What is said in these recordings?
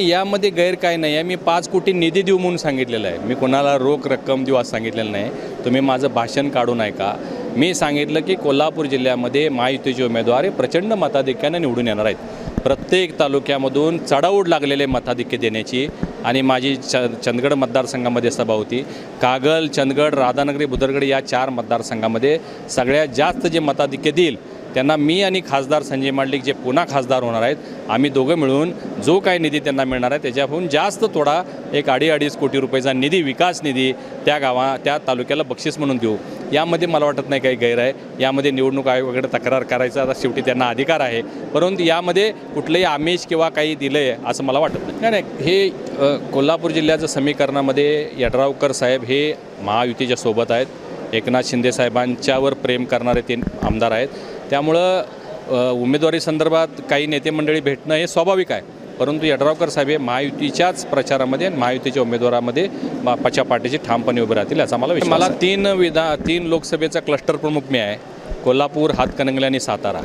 यामध्ये गैर काय नाही आहे. मी पाच कोटी निधी देऊ म्हणून सांगितलेलं आहे. मी कोणाला रोख रक्कम देऊ असं सांगितलेलं नाही. तुम्ही माझं भाषण काढून ऐका. मी सांगितलं की कोल्हापूर जिल्ह्यामध्ये महायुतीचे उमेदवार हे प्रचंड मताधिक्यानं निवडून येणार आहेत. प्रत्येक तालुक्यामधून चढाऊड लागलेले मताधिक्य देण्याची आणि माझी च चंदगड मतदारसंघामध्ये सभा होती. कागल चंदगड राधानगरी बुदरगड या चार मतदारसंघामध्ये सगळ्यात जास्त जे मताधिक्य देईल त्यांना मी आणि खासदार संजय मांडलिक जे पुन्हा खासदार होणार आहेत आम्ही दोघं मिळून जो काही निधी त्यांना मिळणार आहे त्याच्याहून जास्त थोडा एक अडी अडीच कोटी रुपयाचा निधी विकास निधी त्या गावा त्या तालुक्याला बक्षीस म्हणून देऊ. यामध्ये मला वाटत नाही काही गैर आहे. यामध्ये निवडणूक आयोगाकडे तक्रार करायचा आता शेवटी त्यांना अधिकार आहे. परंतु यामध्ये कुठलंही आमिष किंवा काही दिलं आहे असं मला वाटत नाही. नाही हे कोल्हापूर जिल्ह्याचं समीकरणामध्ये यड्रावकर साहेब हे महायुतीच्या सोबत आहेत. एकनाथ शिंदे साहेबांच्यावर प्रेम करणारे तीन आमदार आहेत. त्यामुळं उमेदवारी संदर्भात काही नेते मंडळी भेटणं हे स्वाभाविक आहे. परंतु यड्रावकर साहेब हे महायुतीच्याच प्रचारामध्ये आणि महायुतीच्या उमेदवारामध्ये बापाच्या पार्टीचे ठामपणे उभे राहतील याचा मला विश्वास मला तीन विधा तीन लोकसभेचा क्लस्टर प्रमुख मी आहे. कोल्हापूर हातकणंगले आणि सातारा.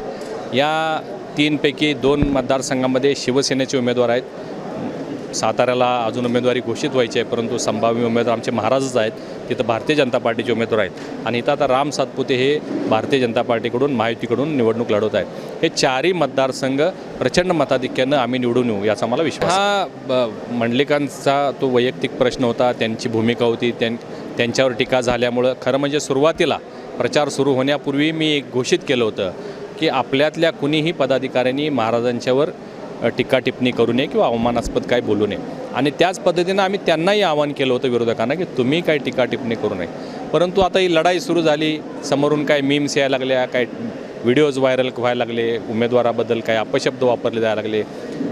या तीनपैकी दोन मतदारसंघामध्ये शिवसेनेचे उमेदवार आहेत. साताऱ्याला अजून उमेदवारी घोषित व्हायची आहे परंतु संभाव्य उमेदवार आमचे महाराजच आहेत तिथं भारतीय जनता पार्टीचे उमेदवार आहेत. आणि इथं आता राम सातपुते हे भारतीय जनता पार्टीकडून महायुतीकडून निवडणूक लढवत आहेत. हे चारही मतदारसंघ प्रचंड मताधिक्यानं आम्ही निवडून येऊ याचा मला विश्वास हा ब- मंडलिकांचा तो वैयक्तिक प्रश्न होता त्यांची भूमिका होती त्यां त्यांच्यावर टीका झाल्यामुळं. खरं म्हणजे सुरुवातीला प्रचार सुरू होण्यापूर्वी मी एक घोषित केलं होतं की आपल्यातल्या कुणीही पदाधिकाऱ्यांनी महाराजांच्यावर टीका टिप्पणी करू नये किंवा अवमानास्पद काय बोलू नये. आणि त्याच पद्धतीनं आम्ही त्यांनाही आवाहन केलं होतं विरोधकांना की तुम्ही काय टीका टिप्पणी करू नये. परंतु आता ही लढाई सुरू झाली समोरून काय मीम्स यायला लागल्या काय व्हिडिओज व्हायरल व्हायला लागले उमेदवाराबद्दल काय अपशब्द वापरले जायला लागले.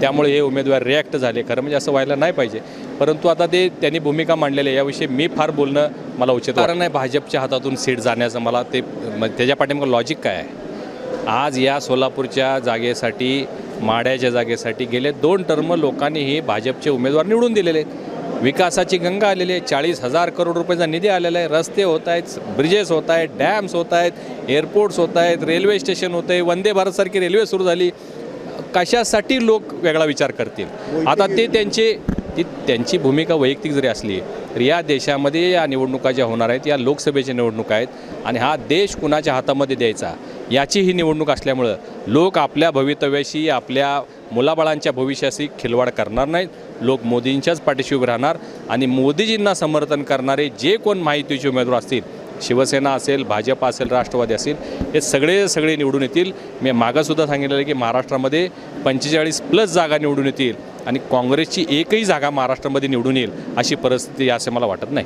त्यामुळे हे उमेदवार रिॲक्ट झाले. खरं म्हणजे असं व्हायला नाही पाहिजे. परंतु आता ते त्यांनी भूमिका मांडलेली आहे. याविषयी मी फार बोलणं मला उचित कारण आहे भाजपच्या हातातून सीट जाण्याचं मला ते त्याच्या पाठीमागं लॉजिक काय आहे? आज या सोलापूरच्या जागेसाठी माड्याच्या जागेसाठी गेले दोन टर्म लोकांनी हे भाजपचे उमेदवार निवडून दिलेले आहेत. विकासाची गंगा आलेली आहे चाळीस हजार करोड रुपयाचा निधी आलेला आहे. रस्ते होत आहेत ब्रिजेस होत आहेत डॅम्स होत आहेत एअरपोर्ट्स होत आहेत रेल्वे स्टेशन होतं आहे वंदे भारतसारखी रेल्वे सुरू झाली. कशासाठी लोक वेगळा विचार करतील? आता ते त्यांचे ती त्यांची भूमिका वैयक्तिक जरी असली तर या देशामध्ये या निवडणुका ज्या होणार आहेत या लोकसभेच्या निवडणुका आहेत आणि हा देश कुणाच्या हातामध्ये द्यायचा? याची ही निवडणूक असल्यामुळं लोक आपल्या भवितव्याशी आपल्या मुलाबाळांच्या भविष्याशी खिलवाड करणार नाहीत. लोक मोदींच्याच पाठीशी उभे राहणार आणि मोदीजींना समर्थन करणारे जे कोण माहितीचे उमेदवार असतील शिवसेना असेल भाजप असेल राष्ट्रवादी असेल हे सगळे सगळे निवडून येतील. मी मागंसुद्धा सांगितलेलं की महाराष्ट्रामध्ये पंचेचाळीस प्लस जागा निवडून येतील आणि काँग्रेसची एकही जागा महाराष्ट्रामध्ये निवडून येईल अशी परिस्थिती असं मला वाटत नाही.